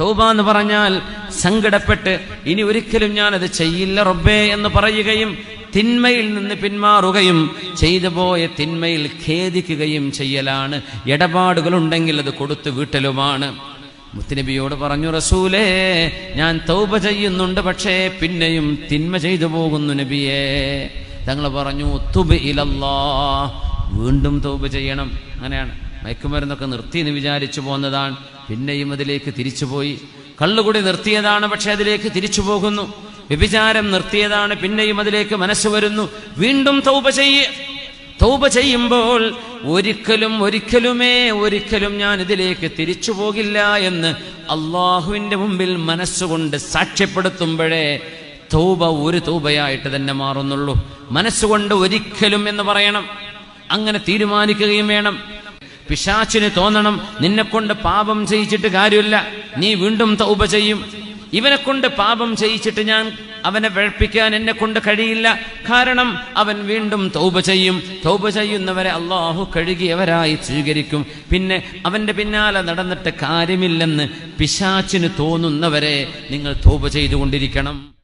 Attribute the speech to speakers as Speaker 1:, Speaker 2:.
Speaker 1: തൗബ എന്ന് പറഞ്ഞാൽ സങ്കടപ്പെട്ട് ഇനി ഒരിക്കലും ഞാൻ അത് ചെയ്യില്ല റബ്ബേ എന്ന് പറയുകയും തിന്മയിൽ നിന്ന് പിന്മാറുകയും ചെയ്തു പോയ തിന്മയിൽ ഖേദിക്കുകയും ചെയ്യലാണ്. ഇടപാടുകൾ ഉണ്ടെങ്കിൽ അത് കൊടുത്തു വീട്ടലുമാണ്. മുത്തുനബിയോട് പറഞ്ഞു റസൂലേ ഞാൻ തൗബ ചെയ്യുന്നുണ്ട് പക്ഷേ പിന്നെയും തിന്മ ചെയ്തു പോകുന്നു നബിയേ. തങ്ങൾ പറഞ്ഞു തുബ് ഇലല്ലാ വീണ്ടും തൗബ ചെയ്യണം. അങ്ങനെയാണ്. മയക്കുമരുന്നൊക്കെ നിർത്തി എന്ന് വിചാരിച്ചു പോന്നതാണ്. പിന്നെയും അതിലേക്ക് തിരിച്ചുപോയി. കള്ളുകൂടി നിർത്തിയതാണ് പക്ഷെ അതിലേക്ക് തിരിച്ചു പോകുന്നു വ്യഭിചാരം നിർത്തിയതാണ് പിന്നെയും അതിലേക്ക് മനസ്സ് വരുന്നു. വീണ്ടും തൗപ ചെയ്യ. തൗപ ചെയ്യുമ്പോൾ ഒരിക്കലും ഒരിക്കലുമേ ഒരിക്കലും ഞാൻ ഇതിലേക്ക് തിരിച്ചു പോകില്ല എന്ന് അള്ളാഹുവിന്റെ മുമ്പിൽ മനസ്സുകൊണ്ട് സാക്ഷ്യപ്പെടുത്തുമ്പോഴേ തൗബ ഒരു തൗബയായിട്ട് തന്നെ മാറുന്നുള്ളൂ. മനസ്സുകൊണ്ട് ഒരിക്കലും എന്ന് പറയണം. അങ്ങനെ തീരുമാനിക്കുകയും വേണം. പിശാച്ചിന് തോന്നണം. നിന്നെക്കൊണ്ട് പാപം ചെയ്യിച്ചിട്ട് കാര്യമില്ല. നീ വീണ്ടും തൗപ ചെയ്യും. ഇവനെ കൊണ്ട് പാപം ചെയ്യിച്ചിട്ട് ഞാൻ അവനെ വെഴപ്പിക്കാൻ എന്നെ കൊണ്ട് കഴിയില്ല. കാരണം അവൻ വീണ്ടും തൗബ ചെയ്യും. തൗബ ചെയ്യുന്നവരെ അള്ളാഹു കഴുകിയവരായി സ്വീകരിക്കും. പിന്നെ അവന്റെ പിന്നാലെ നടന്നിട്ട് കാര്യമില്ലെന്ന് പിശാച്ചിന് തോന്നുന്നവരെ നിങ്ങൾ തൗബ ചെയ്തുകൊണ്ടിരിക്കണം.